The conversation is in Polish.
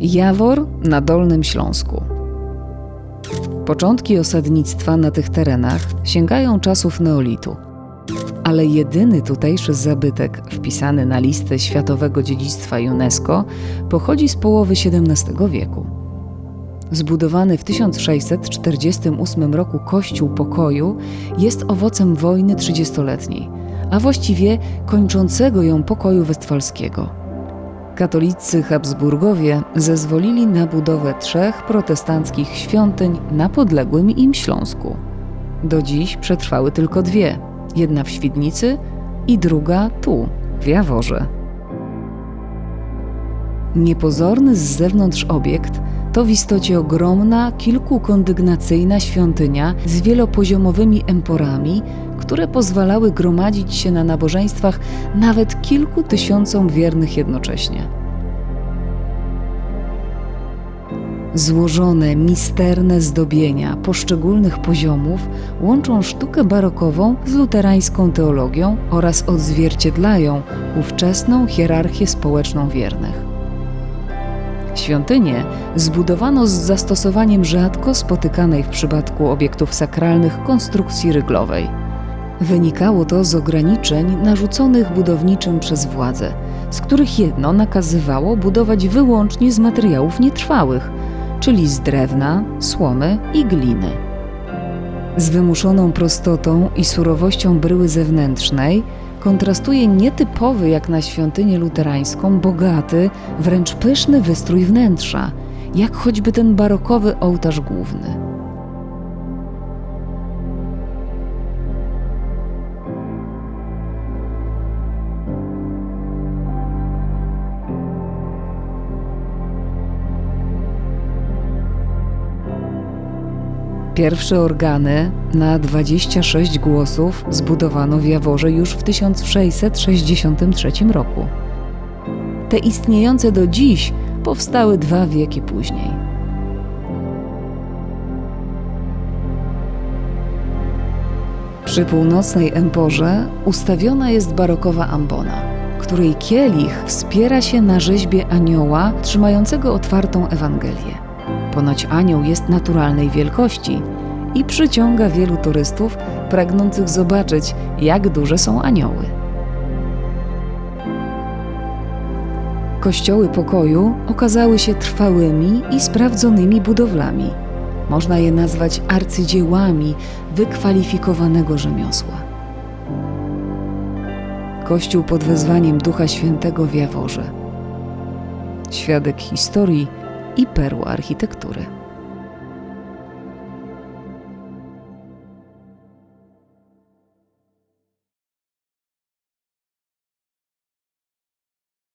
Jawor na Dolnym Śląsku. Początki osadnictwa na tych terenach sięgają czasów neolitu. Ale jedyny tutejszy zabytek wpisany na listę Światowego Dziedzictwa UNESCO pochodzi z połowy XVII wieku. Zbudowany w 1648 roku Kościół Pokoju jest owocem wojny trzydziestoletniej, a właściwie kończącego ją pokoju westfalskiego. Katolicy Habsburgowie zezwolili na budowę trzech protestanckich świątyń na podległym im Śląsku. Do dziś przetrwały tylko dwie: jedna w Świdnicy i druga tu, w Jaworze. Niepozorny z zewnątrz obiekt to w istocie ogromna, kilkukondygnacyjna świątynia z wielopoziomowymi emporami, które pozwalały gromadzić się na nabożeństwach nawet kilku tysiącom wiernych jednocześnie. Złożone, misterne zdobienia poszczególnych poziomów łączą sztukę barokową z luterańską teologią oraz odzwierciedlają ówczesną hierarchię społeczną wiernych. Świątynię zbudowano z zastosowaniem rzadko spotykanej w przypadku obiektów sakralnych konstrukcji ryglowej. Wynikało to z ograniczeń narzuconych budowniczym przez władze, z których jedno nakazywało budować wyłącznie z materiałów nietrwałych, czyli z drewna, słomy i gliny. Z wymuszoną prostotą i surowością bryły zewnętrznej kontrastuje nietypowy jak na świątynię luterańską, bogaty, wręcz pyszny wystrój wnętrza, jak choćby ten barokowy ołtarz główny. Pierwsze organy na 26 głosów zbudowano w Jaworze już w 1663 roku. Te istniejące do dziś powstały dwa wieki później. Przy północnej emporze ustawiona jest barokowa ambona, której kielich wspiera się na rzeźbie anioła trzymającego otwartą Ewangelię. Ponoć anioł jest naturalnej wielkości i przyciąga wielu turystów pragnących zobaczyć, jak duże są anioły. Kościoły pokoju okazały się trwałymi i sprawdzonymi budowlami. Można je nazwać arcydziełami wykwalifikowanego rzemiosła. Kościół pod wezwaniem Ducha Świętego w Jaworze. Świadek historii i perła architektury.